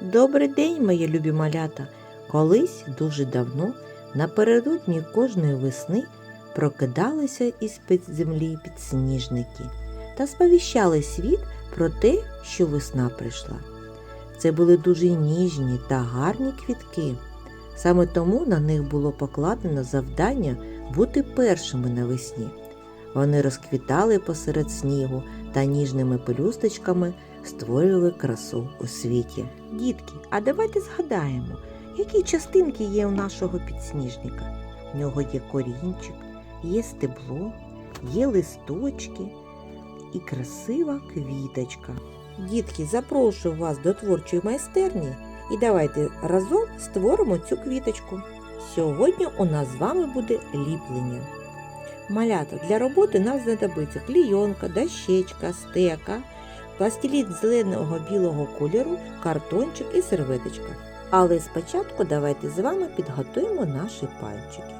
Добрий день, мої любі малята! Колись дуже давно, напередодні кожної весни, прокидалися із під землі підсніжники та сповіщали світ про те, що весна прийшла. Це були дуже ніжні та гарні квітки. Саме тому на них було покладено завдання бути першими навесні. Вони розквітали посеред снігу та ніжними пелюсточками створювали красу у світі. Дітки, а давайте згадаємо, які частинки є у нашого підсніжника. В нього є корінчик, є стебло, є листочки і красива квіточка. Дітки, запрошую вас до творчої майстерні і давайте разом створимо цю квіточку. Сьогодні у нас з вами буде ліплення. Малята для роботи нам знадобиться клійонка, дощечка, стека, пластилін зеленого білого кольору, картончик і серветочка. Але спочатку давайте з вами підготуємо наші пальчики.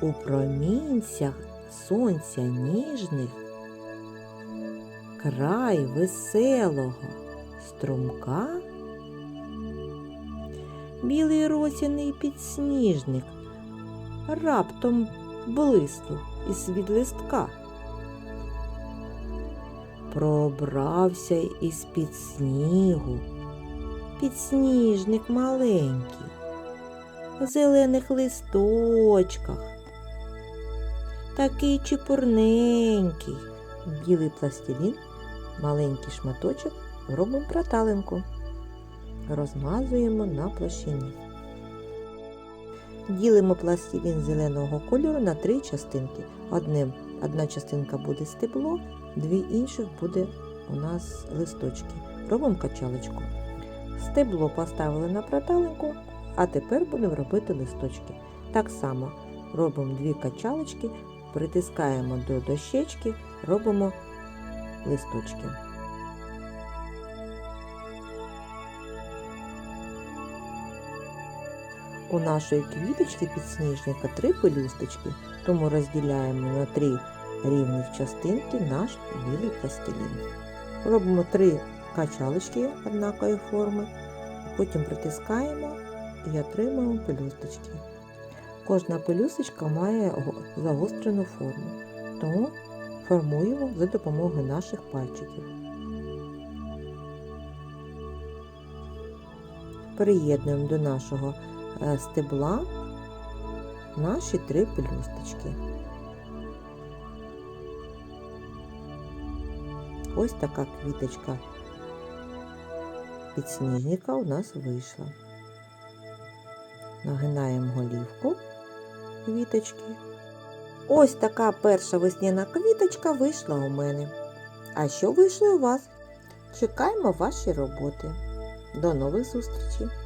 У промінцях сонця ніжних край веселого струмка білий росяний підсніжник раптом блиснув із від листка. Пробрався із-під снігу, підсніжник маленький, в зелених листочках, такий чепурненький, білий пластилін, маленький шматочок, робимо проталинку, розмазуємо на площині. Ділимо пластилін зеленого кольору на три частинки. Одне, одна частинка буде стебло, дві інших буде у нас листочки. Робимо качалочку. Стебло поставили на проталинку, а тепер будемо робити листочки. Так само робимо дві качалочки, притискаємо до дощечки, робимо листочки. У нашої квіточки підсніжника три пелюсточки, тому розділяємо на три рівних частинки наш білий пластилін. Робимо три качалочки однакової форми, потім притискаємо і отримуємо пелюсточки. Кожна пелюсточка має загострену форму, тому формуємо за допомогою наших пальчиків. Приєднуємо до нашого е, стебла наші три пелюсточки. Ось така квіточка підсніжника у нас вийшла. Нагинаємо голівку квіточки. Ось така перша весняна квіточка вийшла у мене. А що вийшло у вас? Чекаємо ваші роботи. До нових зустрічей!